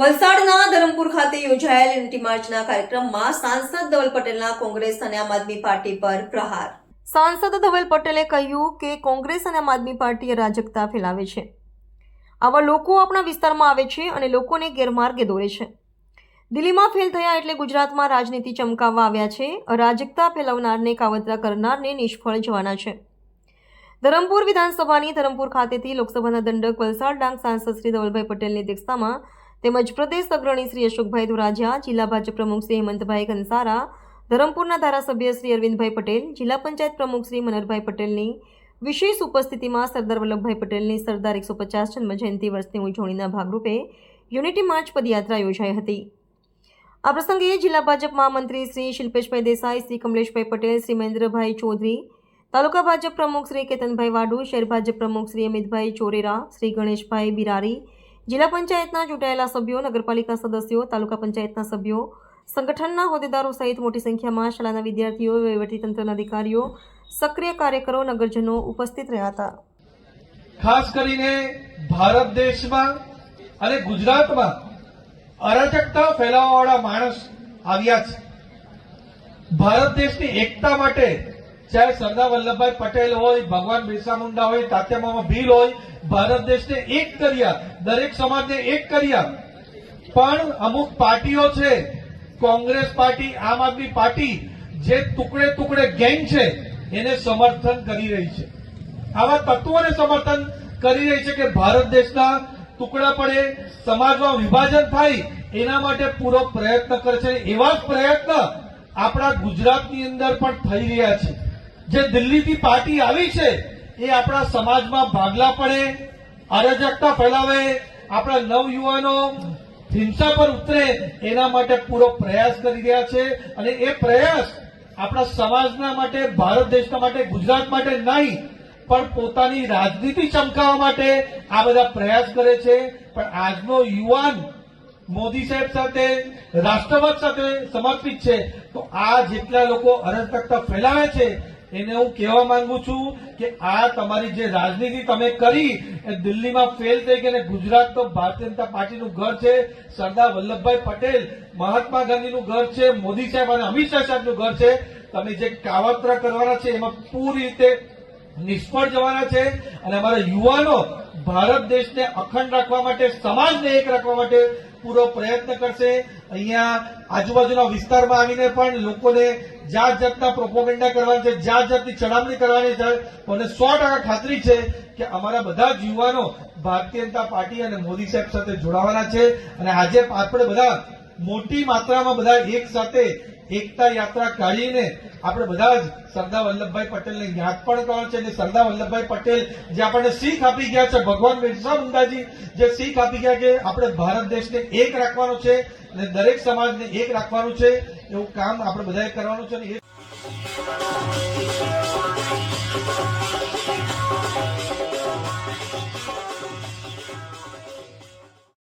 વલસાડના ધરમપુર ખાતે યોજાયેલ યુનિટી માર્ચના કાર્યક્રમમાં સાંસદ ધવલ પટેલના કોંગ્રેસ અને આમ આદમી પાર્ટી પર પ્રહાર. સાંસદ ધવલ પટેલે કહ્યું કે કોંગ્રેસ અને આમ આદમી પાર્ટી અરાજકતા ફેલાવે છે. આવા લોકો આપણા વિસ્તારમાં આવે છે અને લોકોને ગેરમાર્ગે દોરે છે. દિલ્હીમાં ફેલ થયા એટલે ગુજરાતમાં રાજનીતિ ચમકાવવા આવ્યા છે. અરાજકતા ફેલાવનારને કાવતરા કરનારને નિષ્ફળ જવાના છે. ધરમપુર વિધાનસભાની ધરમપુર ખાતેથી લોકસભાના દંડક વલસાડ ડાંગ સાંસદ શ્રી ધવલભાઈ પટેલની અધ્યક્ષતામાં તેમજ પ્રદેશ અગ્રણી શ્રી અશોકભાઈ ધોરાજીયા, જિલ્લા ભાજપ પ્રમુખ શ્રી હેમંતભાઈ કંસારા ધરમપુરના ધારાસભ્ય શ્રી અરવિંદભાઈ પટેલ, જિલ્લા પંચાયત પ્રમુખ શ્રી મનરભાઈ પટેલની વિશેષ ઉપસ્થિતિમાં સરદાર વલ્લભભાઈ પટેલની સરદાર એકસો પચાસ જન્મ જયંતિ વર્ષની ઉજવણીના ભાગરૂપે યુનિટી માર્ચ પદયાત્રા યોજાઈ હતી. આ પ્રસંગે જિલ્લા ભાજપ મહામંત્રી શ્રી શિલ્પેશભાઈ દેસાઈ, શ્રી કમલેશભાઈ પટેલ, શ્રી મહેન્દ્રભાઈ ચૌધરી, તાલુકા ભાજપ પ્રમુખ શ્રી કેતનભાઈ વાડુ, શહેર ભાજપ પ્રમુખ શ્રી અમિતભાઈ ચોરેરા, શ્રી ગણેશભાઈ બિરારી જિલ્લા પંચાયતના ચૂંટાયેલા સભ્યો, નગરપાલિકા સદસ્યો, તાલુકા પંચાયતના સભ્યો, સંગઠનના હોદ્દેદારો સહિત મોટી સંખ્યામાં શાળાના વિદ્યાર્થીઓ, વહીવટીતંત્રના અધિકારીઓ, સક્રિય કાર્યકરો, નગરજનો ઉપસ્થિત રહ્યા હતા. ખાસ કરીને ભારત દેશમાં અને ગુજરાતમાં અરાજકતા ફેલાવવાવાળા માણસ આવ્યા છે. ભારત દેશની એકતા માટે ચાહે સરદાર વલ્લભભાઈ પટેલ હોય, ભગવાન બિરસા મુંડા હોય, તાત્યામામા ભીલ હોય, ભારત દેશને એક કર્યા, દરેક સમાજને એક કર્યા. પણ અમુક પાર્ટીઓ છે, કોંગ્રેસ પાર્ટી, આમ આદમી પાર્ટી, જે ટુકડે ટુકડે ગેંગ છે, એને સમર્થન કરી રહી છે. આવા તત્વોને સમર્થન કરી રહી છે કે ભારત દેશના ટુકડા પડે, સમાજમાં વિભાજન થાય, એના માટે પૂરો પ્રયત્ન કરે છે એવા જ પ્રયત્ન આપણા ગુજરાતની અંદર પણ થઈ રહ્યા છે. જે દિલ્હીથી પાર્ટી આવી છે, એ આપણા સમાજમાં ભાગલા પડે અરાજકતા ફેલાવે, આપણા નવયુવાનો હિંસા પર ઉતરે, એના માટે પૂરો પ્રયાસ કરી રહ્યા છે અને એ પ્રયાસ આપણા સમાજના માટે, ભારત દેશના માટે, ગુજરાત માટે નહીં, પણ પોતાની રાજનીતિ ચમકાવવા માટે આ બધા પ્રયાસ કરે છે. પણ આજનો યુવાન મોદી સાહેબ સાથે, રાષ્ટ્રવાદ સાથે સમર્પિત છે. તો આ જેટલા લોકો અરાજકતા ફેલાવે છે એને હું કહેવા માંગુ છું કે આ તમારી જે રાજનીતિ તમે કરી, એ દિલ્હીમાં ફેલ થઈ ગઈ અને ગુજરાત તો ભારતીય જનતા પાર્ટીનું ઘર છે, સરદાર વલ્લભભાઈ પટેલ, મહાત્મા ગાંધીનું ઘર છે, મોદી સાહેબ અને અમિત શાહ સાહેબનું ઘર છે. તમે જે કાવતરા કરવાના છે, એમાં પૂરી રીતે નિષ્ફળ જવાના છે અને અમારા યુવાનો ભારત દેશને અખંડ રાખવા માટે, સમાજને એક રાખવા માટે પૂરો પ્રયત્ન કરશે. અહીંયા આજુબાજુના વિસ્તારમાં આવીને પણ લોકોને જાત જાતના પ્રોપોગેન્ડા કરવાની છે જાત જાતની ચડામણી કરવાની છે. મને સો ટકા ખાતરી છે કે અમારા બધા જ યુવાનો ભારતીય જનતા પાર્ટી અને મોદી સાહેબ સાથે જોડાવાના છે. અને આજે આપણે બધા મોટી માત્રામાં બધા એક સાથે એકતા યાત્રા કાઢીને આપણે બધા જ સરદાર વલ્લભભાઈ પટેલને યાદ પણ કરવાનું છે અને સરદાર વલ્લભભાઈ પટેલ જે આપણને શીખ આપી ગયા છે, ભગવાન બિરસા મુંડાજી જે શીખ આપી ગયા કે આપણે ભારત દેશને એક રાખવાનો છે અને દરેક સમાજને એક રાખવાનું છે, એવું કામ આપણે બધાએ કરવાનું છે અને એ